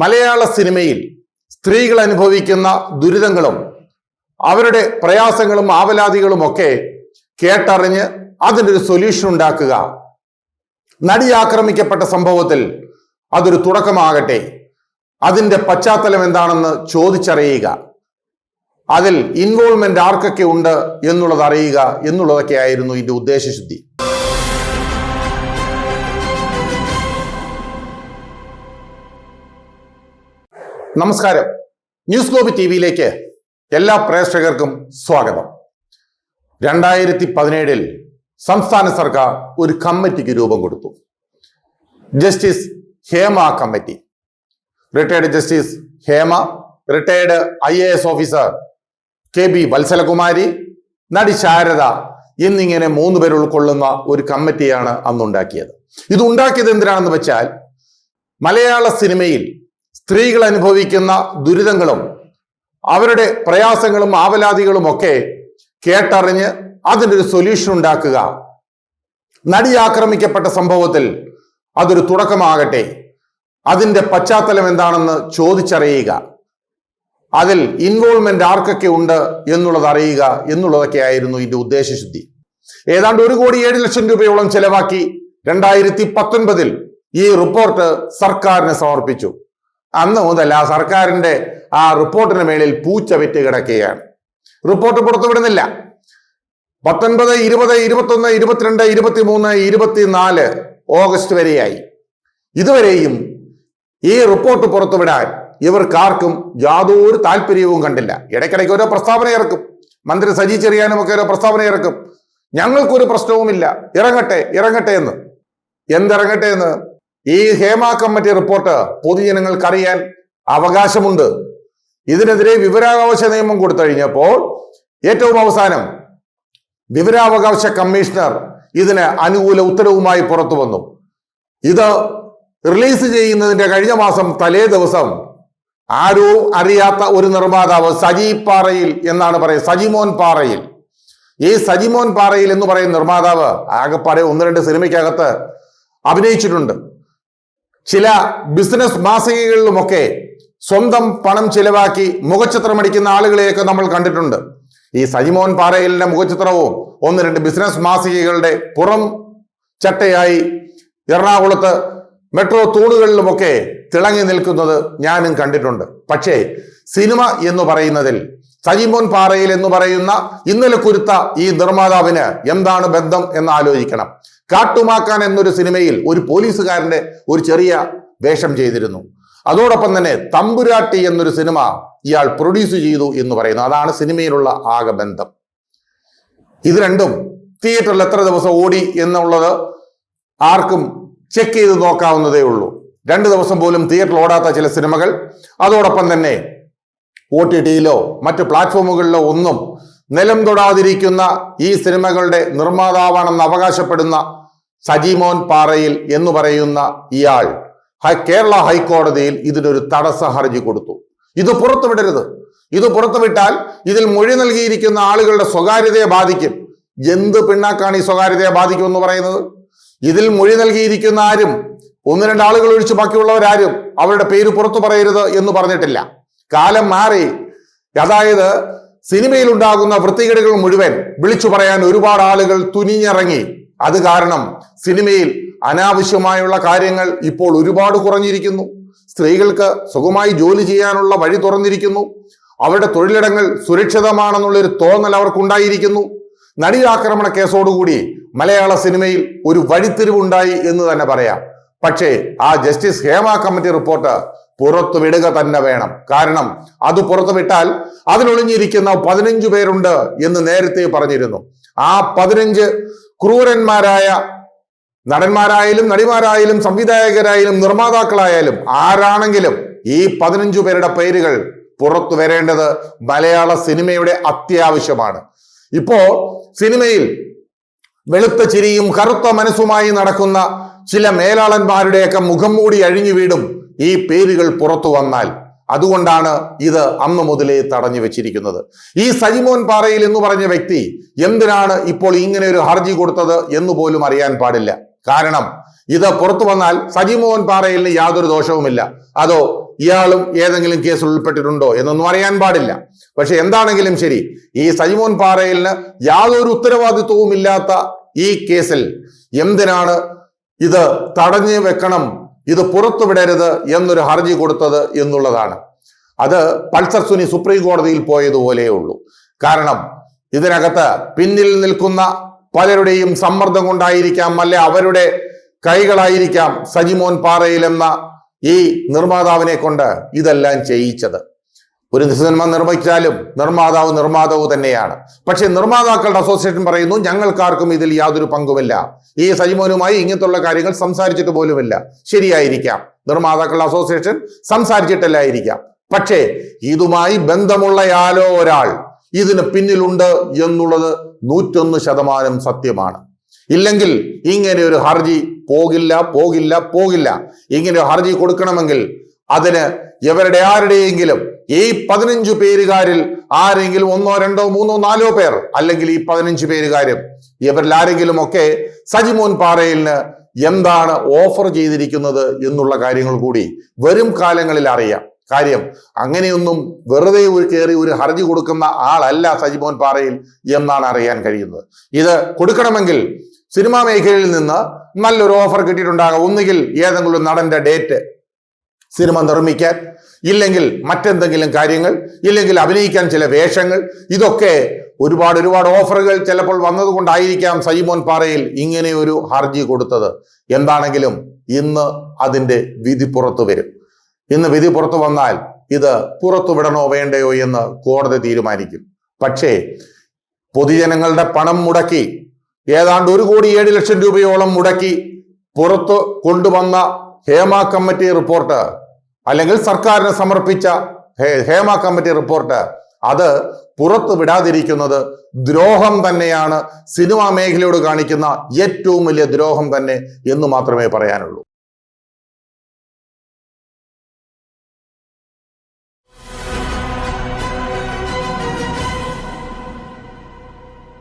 മലയാള സിനിമയിൽ സ്ത്രീകൾ അനുഭവിക്കുന്ന ദുരിതങ്ങളും അവരുടെ പ്രയാസങ്ങളും ആവലാതികളും ഒക്കെ കേട്ടറിഞ്ഞ് അതിനൊരു സൊല്യൂഷൻ ഉണ്ടാക്കുക. നടി ആക്രമിക്കപ്പെട്ട സംഭവത്തിൽ അതൊരു തുടക്കമാകട്ടെ. അതിന്റെ പശ്ചാത്തലം എന്താണെന്ന് ചോദിച്ചറിയുക. അതിൽ ഇൻവോൾവ്മെന്റ് ആർക്കൊക്കെ ഉണ്ട് എന്നുള്ളത് അറിയുക എന്നുള്ളതൊക്കെ ആയിരുന്നു ഇതിന്റെ ഉദ്ദേശശുദ്ധി. നമസ്കാരം. ന്യൂസ് ഗ്ലോബ് ടി വിയിലേക്ക് എല്ലാ പ്രേക്ഷകർക്കും സ്വാഗതം. രണ്ടായിരത്തി പതിനേഴിൽ സംസ്ഥാന സർക്കാർ ഒരു കമ്മിറ്റിക്ക് രൂപം കൊടുത്തു. Justice Hema committee. Retired justice Hema retired I A S officer K B Vatsalakumari നടി ശാരദ എന്നിങ്ങനെ മൂന്ന് പേർ ഉൾക്കൊള്ളുന്ന ഒരു കമ്മിറ്റിയാണ് അന്നുണ്ടാക്കിയത്. ഇത് ഉണ്ടാക്കിയത് എന്തിനാണെന്ന് വെച്ചാൽ മലയാള സിനിമയിൽ സ്ത്രീകൾ അനുഭവിക്കുന്ന ദുരിതങ്ങളും അവരുടെ പ്രയാസങ്ങളും ആവലാതികളും ഒക്കെ കേട്ടറിഞ്ഞ് അതിനൊരു സൊല്യൂഷൻ ഉണ്ടാക്കുക. നടി ആക്രമിക്കപ്പെട്ട സംഭവത്തിൽ അതൊരു തുടക്കമാകട്ടെ. അതിന്റെ പശ്ചാത്തലം എന്താണെന്ന് ചോദിച്ചറിയുക. അതിൽ ഇൻവോൾവ്മെന്റ് ആർക്കൊക്കെ ഉണ്ട് എന്നുള്ളത് അറിയുക എന്നുള്ളതൊക്കെ ആയിരുന്നു ഇതിന്റെ ഉദ്ദേശശുദ്ധി. ഏതാണ്ട് ഒരു കോടി ഏഴ് ലക്ഷം രൂപയോളം ചെലവാക്കി രണ്ടായിരത്തി പത്തൊൻപതിൽ ഈ റിപ്പോർട്ട് സർക്കാരിന് സമർപ്പിച്ചു. അന്ന് മുതൽ ആ സർക്കാരിന്റെ ആ റിപ്പോർട്ടിന് മേളിൽ പൂച്ച വിറ്റ് കിടക്കുകയാണ്. റിപ്പോർട്ട് പുറത്തുവിടുന്നില്ല. പത്തൊൻപത് ഇരുപത് ഇരുപത്തൊന്ന് ഇരുപത്തിരണ്ട് ഇരുപത്തിമൂന്ന് ഇരുപത്തിനാല് ഓഗസ്റ്റ് വരെയായി. ഇതുവരെയും ഈ റിപ്പോർട്ട് പുറത്തുവിടാൻ ഇവർക്കാർക്കും യാതൊരു താല്പര്യവും കണ്ടില്ല. ഇടയ്ക്കിടയ്ക്ക് ഓരോ പ്രസ്താവന ഇറക്കും. മന്ത്രി സജി ചെറിയാനും ഒക്കെ ഓരോ പ്രസ്താവന ഇറക്കും. ഞങ്ങൾക്കൊരു പ്രശ്നവുമില്ല. ഇറങ്ങട്ടെ ഇറങ്ങട്ടെ എന്ന്. എന്തിറങ്ങട്ടെ എന്ന്? ഈ ഹേമ കമ്മിറ്റി റിപ്പോർട്ട് പൊതുജനങ്ങൾക്കറിയാൻ അവകാശമുണ്ട്. ഇതിനെതിരെ വിവരാവകാശ നിയമം കൊടുത്തു കഴിഞ്ഞപ്പോൾ ഏറ്റവും അവസാനം വിവരാവകാശ കമ്മീഷണർ ഇതിന് അനുകൂല ഉത്തരവുമായി പുറത്തു വന്നു. ഇത് റിലീസ് ചെയ്യുന്നതിന്റെ കഴിഞ്ഞ മാസം തലേ ദിവസം ആരോ അറിയാത്ത ഒരു നിർമ്മാതാവ് സജി പാറയിൽ എന്നാണ് പറയുന്നത്. സജിമോൻ പാറയിൽ. ഈ സജിമോൻ പാറയിൽ എന്ന് പറയുന്ന നിർമ്മാതാവ് ആകെപ്പാടെ ഒന്ന് രണ്ട് സിനിമയ്ക്കകത്ത് അഭിനയിച്ചിട്ടുണ്ട്. ചില ബിസിനസ് മാസികകളിലുമൊക്കെ സ്വന്തം പണം ചിലവാക്കി മുഖചിത്രം അടിക്കുന്ന ആളുകളെയൊക്കെ നമ്മൾ കണ്ടിട്ടുണ്ട്. ഈ സജിമോൻ പാറയിലിന്റെ മുഖചിത്രവും ഒന്ന് രണ്ട് ബിസിനസ് മാസികകളുടെ പുറം ചട്ടയായി എറണാകുളത്ത് മെട്രോ തൂണുകളിലുമൊക്കെ തിളങ്ങി നിൽക്കുന്നത് ഞാനും കണ്ടിട്ടുണ്ട്. പക്ഷേ സിനിമ എന്ന് പറയുന്നതിൽ സജിമോൻ പാറയിൽ എന്ന് പറയുന്ന ഇന്നലെ കുരുത്ത ഈ നിർമ്മാതാവിന് എന്താണ് ബന്ധം എന്ന് ആലോചിക്കണം. കാട്ടുമാക്കാൻ എന്നൊരു സിനിമയിൽ ഒരു പോലീസുകാരന്റെ ഒരു ചെറിയ വേഷം ചെയ്തിരുന്നു. അതോടൊപ്പം തന്നെ തമ്പുരാട്ടി എന്നൊരു സിനിമ ഇയാൾ പ്രൊഡ്യൂസ് ചെയ്തു എന്ന് പറയുന്നു. അതാണ് സിനിമയിലുള്ള ആകെ ബന്ധം. ഇത് രണ്ടും തിയേറ്ററിൽ എത്ര ദിവസം ഓടി എന്നുള്ളത് ആർക്കും ചെക്ക് ചെയ്ത് നോക്കാവുന്നതേ ഉള്ളൂ. രണ്ട് ദിവസം പോലും തിയേറ്ററിൽ ഓടാത്ത ചില സിനിമകൾ അതോടൊപ്പം തന്നെ ഒ ടി ടിയിലോ മറ്റ് പ്ലാറ്റ്ഫോമുകളിലോ ഒന്നും നിലം തൊടാതിരിക്കുന്ന ഈ സിനിമകളുടെ നിർമ്മാതാവാണെന്ന് അവകാശപ്പെടുന്ന സജിമോൻ പാറയിൽ എന്ന് പറയുന്ന ഇയാൾ കേരള ഹൈക്കോടതിയിൽ ഇതിനൊരു തടസ്സ ഹർജി കൊടുത്തു. ഇത് പുറത്തുവിടരുത്. ഇത് പുറത്തുവിട്ടാൽ ഇതിൽ മൊഴി നൽകിയിരിക്കുന്ന ആളുകളുടെ സ്വകാര്യതയെ ബാധിക്കും. എന്ത് പിണ്ണാക്കാണ് ഈ സ്വകാര്യതയെ ബാധിക്കും എന്ന് പറയുന്നത്? ഇതിൽ മൊഴി നൽകിയിരിക്കുന്ന ആരും ഒന്ന് രണ്ട് ആളുകൾ ഒഴിച്ച് ബാക്കിയുള്ളവരാരും അവരുടെ പേര് പുറത്തു പറയരുത് എന്ന് പറഞ്ഞിട്ടില്ല. കാലം മാറി. അതായത് സിനിമയിൽ ഉണ്ടാകുന്ന വൃത്തികേടുകൾ മുഴുവൻ വിളിച്ചു പറയാൻ ഒരുപാട് ആളുകൾ തുനിഞ്ഞിറങ്ങി. അത് കാരണം സിനിമയിൽ അനാവശ്യമായുള്ള കാര്യങ്ങൾ ഇപ്പോൾ ഒരുപാട് കുറഞ്ഞിരിക്കുന്നു. സ്ത്രീകൾക്ക് സുഖമായി ജോലി ചെയ്യാനുള്ള വഴി തുറന്നിരിക്കുന്നു. അവരുടെ തൊഴിലിടങ്ങൾ സുരക്ഷിതമാണെന്നുള്ളൊരു തോന്നൽ അവർക്കുണ്ടായിരിക്കുന്നു. നടിയാക്രമണ കേസോടുകൂടി മലയാള സിനിമയിൽ ഒരു വഴിത്തിരിവുണ്ടായി എന്ന് തന്നെ പറയാം. പക്ഷേ ആ ജസ്റ്റിസ് ഹേമ കമ്മിറ്റി റിപ്പോർട്ട് പുറത്തുവിടുക തന്നെ വേണം. കാരണം അത് പുറത്തുവിട്ടാൽ അതിലൊളിഞ്ഞിരിക്കുന്ന പതിനഞ്ചു പേരുണ്ട് എന്ന് നേരത്തെ പറഞ്ഞിരുന്നു. ആ പതിനഞ്ച് ക്രൂരന്മാരായ നടന്മാരായാലും നടിമാരായാലും സംവിധായകരായാലും നിർമ്മാതാക്കളായാലും ആരാണെങ്കിലും ഈ പതിനഞ്ചു പേരുടെ പേരുകൾ പുറത്തു വരേണ്ടത് മലയാള സിനിമയുടെ അത്യാവശ്യമാണ്. ഇപ്പോ സിനിമയിൽ വെളുത്ത ചിരിയും കറുത്ത മനസ്സുമായി നടക്കുന്ന ചില മേലാളന്മാരുടെയൊക്കെ മുഖം മൂടി അഴിഞ്ഞു വീടും ഈ പേരുകൾ പുറത്തു വന്നാൽ അതുകൊണ്ടാണ് ഇത് അന്ന് മുതലേ തടഞ്ഞു വെച്ചിരിക്കുന്നത്. ഈ സജിമോൻ പാറയിൽ എന്ന് പറഞ്ഞ വ്യക്തി എന്തിനാണ് ഇപ്പോൾ ഇങ്ങനെ ഒരു ഹർജി കൊടുത്തത് എന്ന് പോലും അറിയാൻ പാടില്ല. കാരണം ഇത് പുറത്തു വന്നാൽ സജിമോൻ പാറയിലിന് യാതൊരു ദോഷവുമില്ല. അതോ ഇയാളും ഏതെങ്കിലും കേസിൽ ഉൾപ്പെട്ടിട്ടുണ്ടോ എന്നൊന്നും അറിയാൻ പാടില്ല. പക്ഷെ എന്താണെങ്കിലും ശരി ഈ സജിമോൻ പാറയിലിന് യാതൊരു ഉത്തരവാദിത്വവും ഇല്ലാത്ത ഈ കേസിൽ എന്തിനാണ് ഇത് തടഞ്ഞു വെക്കണം ഇത് പുറത്തുവിടരുത് എന്നൊരു ഹർജി കൊടുത്തത് എന്നുള്ളതാണ്. അത് പൾസർ സുനി സുപ്രീം കോടതിയിൽ പോയതുപോലെയേ ഉള്ളൂ. കാരണം ഇതിനകത്ത് പിന്നിൽ നിൽക്കുന്ന പലരുടെയും സമ്മർദ്ദം കൊണ്ടായിരിക്കാം അല്ലെ അവരുടെ കൈകളായിരിക്കാം സജിമോൻ പാറയിൽ എന്ന ഈ നിർമ്മാതാവിനെ കൊണ്ട് ഇതെല്ലാം ചെയ്യിച്ചത്. ഒരു സിനിമ നിർമ്മിച്ചാലും നിർമ്മാതാവ് നിർമ്മാതാവ് തന്നെയാണ്. പക്ഷെ നിർമ്മാതാക്കളുടെ അസോസിയേഷൻ പറയുന്നു ഞങ്ങൾക്കാർക്കും ഇതിൽ യാതൊരു പങ്കുമില്ല. ഈ സജിമോനുമായി ഇങ്ങനത്തുള്ള കാര്യങ്ങൾ സംസാരിച്ചിട്ട് പോലുമില്ല. ശരിയായിരിക്കാം. നിർമ്മാതാക്കളുടെ അസോസിയേഷൻ സംസാരിച്ചിട്ടല്ലായിരിക്കാം. പക്ഷേ ഇതുമായി ബന്ധമുള്ളയാലോ ഒരാൾ ഇതിന് പിന്നിലുണ്ട് എന്നുള്ളത് നൂറ്റൊന്ന് ശതമാനം സത്യമാണ്. ഇല്ലെങ്കിൽ ഇങ്ങനെ ഒരു ഹർജി പോകില്ല പോകില്ല പോകില്ല. ഇങ്ങനെ ഹർജി കൊടുക്കണമെങ്കിൽ അതിന് ഇവരുടെ ആരുടെയെങ്കിലും ഈ പതിനഞ്ചു പേരുകാരിൽ ആരെങ്കിലും ഒന്നോ രണ്ടോ മൂന്നോ നാലോ പേർ അല്ലെങ്കിൽ ഈ പതിനഞ്ച് പേരുകാരും ഇവരിൽ ആരെങ്കിലും ഒക്കെ സജിമോൻ പാറയിലിന് എന്താണ് ഓഫർ ചെയ്തിരിക്കുന്നത് എന്നുള്ള കാര്യങ്ങൾ കൂടി വരും കാലങ്ങളിൽ അറിയാം. കാര്യം അങ്ങനെയൊന്നും വെറുതെ ഒരു കയറി ഒരു ഹർജി കൊടുക്കുന്ന ആളല്ല സജിമോൻ പാറയിൽ എന്നാണ് അറിയാൻ കഴിയുന്നത്. ഇത് കൊടുക്കണമെങ്കിൽ സിനിമാ മേഖലയിൽ നിന്ന് നല്ലൊരു ഓഫർ കിട്ടിയിട്ടുണ്ടാകാം. ഒന്നുകിൽ ഏതെങ്കിലും നടന്റെ ഡേറ്റ് സിനിമ നിർമ്മിക്കാൻ ഇല്ലെങ്കിൽ മറ്റെന്തെങ്കിലും കാര്യങ്ങൾ ഇല്ലെങ്കിൽ അഭിനയിക്കാൻ ചില വേഷങ്ങൾ ഇതൊക്കെ ഒരുപാട് ഒരുപാട് ഓഫറുകൾ ചിലപ്പോൾ വന്നതുകൊണ്ടായിരിക്കാം സൈമോൻ പാറയിൽ ഇങ്ങനെ ഒരു ഹർജി കൊടുത്തത്. എന്താണെങ്കിലും ഇന്ന് അതിന്റെ വിധി പുറത്തു വരും. ഇന്ന് വിധി പുറത്തു വന്നാൽ ഇത് പുറത്തു വിടണോ വേണ്ടയോ എന്ന് കോടതി തീരുമാനിക്കും. പക്ഷേ പൊതുജനങ്ങളുടെ പണം മുടക്കി ഏതാണ്ട് ഒരു കോടി ഏഴ് ലക്ഷം രൂപയോളം മുടക്കി പുറത്തു കൊണ്ടുവന്ന ഹേമ കമ്മിറ്റി റിപ്പോർട്ട് അല്ലെങ്കിൽ സർക്കാരിന് സമർപ്പിച്ച ഹേമ കമ്മിറ്റി റിപ്പോർട്ട് അത് പുറത്തു വിടാതിരിക്കുന്നത് ദ്രോഹം തന്നെയാണ് സിനിമാ മേഖലയോട് കാണിക്കുന്ന ഏറ്റവും വലിയ ദ്രോഹം തന്നെ എന്ന് മാത്രമേ പറയാനുള്ളൂ.